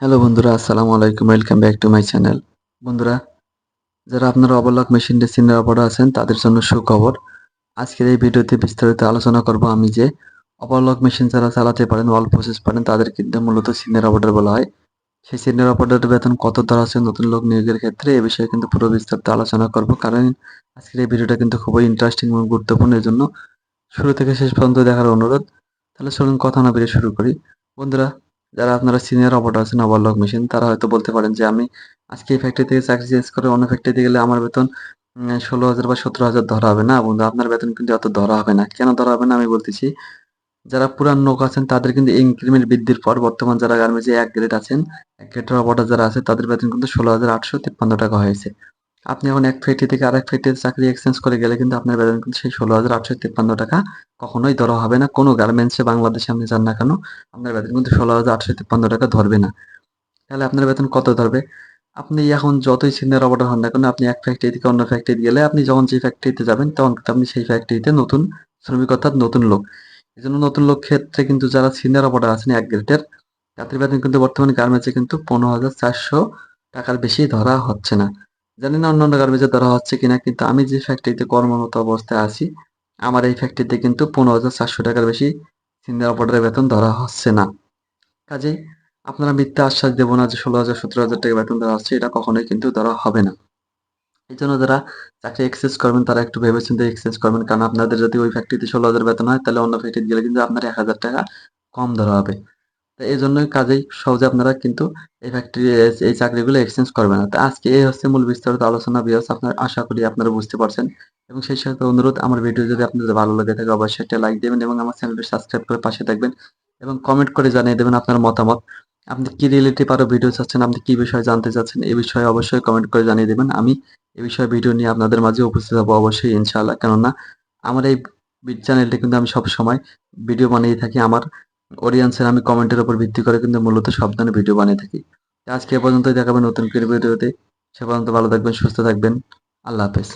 Hello বন্ধুরা, আসসালামু আলাইকুম welcome back to my channel বন্ধুরা, যারা আপনারা অবলক মেশিন সিনিয়র অপারেটর আছেন, তাদের জন্য সুখবর। আজকের এই ভিডিওতে বিস্তারিত আলোচনা করব আমি যে, অবলক মেশিন যারা চালাতে পারেন অল প্রসেস পারেন, তাদের কিন্তু মূলত সিনিয়র অপারেটর বলা হয়। সেই সিনিয়র অপারেটরের বেতন কত ধরা আছে নতুন লোক নিয়োগের ক্ষেত্রে, এ বিষয়ে কিন্তু পুরো বিস্তারিত আলোচনা করব, কারণ আজকের এই ভিডিওটা কিন্তু খুবই ইন্টারেস্টিং এবং গুরুত্বপূর্ণ এর জন্য শুরু থেকে শেষ পর্যন্ত দেখার অনুরোধ। তাহলে চলুন কথা না বেরিয়ে শুরু করি। বন্ধুরা যারা আপনারা সিনিয়র অপারেটর আছেন ওভারলক মেশিন তারা হয়তো বলতে পারেন যে আমি আজকে এই ফ্যাক্টরি থেকে চাকরি চেঞ্জ করে অন্য ফ্যাক্টরিতে গেলে আমার বেতন ষোলো হাজার বা সতেরো হাজার ধরা হবে। না বন্ধু, আপনার বেতন কিন্তু অত ধরা হবে না। কেন ধরা হবে না? আমি বলতেছি, যারা পুরান লোক আছেন, তাদের কিন্তু ইনক্রিমেন্ট বৃদ্ধির পর বর্তমান যারা গার্মেন্টসে এক গ্রেড আছেন, এক গ্রেডের অপারেটর যারা আছে, তাদের বেতন কিন্তু ষোলো হাজার আটশো তিপ্পান্ন টাকা হয়েছে। আপনি এখন এক ফ্যাক্টরি থেকে আরেক ফ্যাক্টরিতে চাকরি এক্সচেঞ্জ করে গেলে কিন্তু আপনার বেতন কিন্তু সেই ষোলো হাজার আটশো তিপ্পান্ন টাকা কখনোই ধরা হবে না। কোনো গার্মেন্টসে বাংলাদেশে আপনি যান না কেন, আপনার বেতন কিন্তু ষোলো হাজার আটশো তিপ্পান্ন টাকা ধরবে না। তাহলে আপনার বেতন কত ধরবে? আপনি এখন যতই সিনিয়র অপারেটর হন না কেন, আপনি এক ফ্যাক্টরি থেকে অন্য ফ্যাক্টরিতে গেলে আপনি যখন যে ফ্যাক্টরিতে যাবেন, তখন কিন্তু আপনি সেই ফ্যাক্টরিতে নতুন শ্রমিক অর্থাৎ নতুন লোক। এই জন্য নতুন লোক ক্ষেত্রে কিন্তু যারা সিনিয়র অপারেটর আছেন, এক গ্রেডের তাদের বেতন কিন্তু বর্তমানে গার্মেন্টসে কিন্তু পনেরো হাজার চারশো টাকার বেশি ধরা হচ্ছে না। জানি না অন্যান্য গার্মেন্টসে ধরা হচ্ছে কিনা, কিন্তু আমি যে ফ্যাক্টরিতে কর্মরত অবস্থায় আছি, আমার এই ফ্যাক্টরিতে কিন্তু পনেরো হাজার চারশো টাকার বেশি সিনিয়র অপারেটরের বেতন ধরা হচ্ছে না। কাজেই আপনারা মিথ্যা আশ্বাস দেবো না যে ষোলো হাজার, সতেরো হাজার টাকা বেতন দেওয়া হচ্ছে, এটা কখনোই কিন্তু ধরা হবে না। এই জন্য যারা চাকরি এক্সচেঞ্জ করবেন, তারা একটু ভেবে চিন্তে এক্সচেঞ্জ করবেন, কারণ আপনাদের যদি ওই ফ্যাক্টরিতে ষোলো হাজার বেতন হয়, তাহলে অন্য ফ্যাক্টরিতে গেলে কিন্তু আপনার এক হাজার টাকা কম ধরা হবে। তো এই জন্যই কাজেই সহজে আপনারা কিন্তু এই ফ্যাক্টরি এই চাকরিগুলো এক্সচেঞ্জ করবেন না। তো আজকে এই হচ্ছে মূল বিস্তারিত আলোচনা বিয়াস আপনার আশা করি আপনারা বুঝতে পারছেন। এবং সেই সাথে অনুরোধ, আমার ভিডিও যদি আপনাদের ভালো লাগে থাকে অবশ্যই একটা লাইক দেবেন এবং আমার চ্যানেলটি সাবস্ক্রাইব করে পাশে থাকবেন এবং কমেন্ট করে জানিয়ে দেবেন আপনার মতামত। আপনি কি রিলেটিভ আরও ভিডিও চাচ্ছেন, আপনি কি বিষয়ে জানতে চাচ্ছেন এই বিষয়ে অবশ্যই কমেন্ট করে জানিয়ে দেবেন। আমি এই বিষয়ে ভিডিও নিয়ে আপনাদের মাঝে উপস্থিত হব অবশ্যই, ইনশাআল্লাহ। কেননা, আমার এই চ্যানেলটি কিন্তু আমি সব সময় ভিডিও বানিয়ে থাকি। আমার অডিয়েন্সের আমি কমেন্টের উপর ভিত্তি করে কিন্তু মূলত সব ধরনের ভিডিও বানিয়ে থাকি। আজকে এ পর্যন্তই দেখাবেন নতুন ভিডিওতে সে পর্যন্ত ভালো থাকবেন, সুস্থ থাকবেন। আল্লাহ হাফেজ।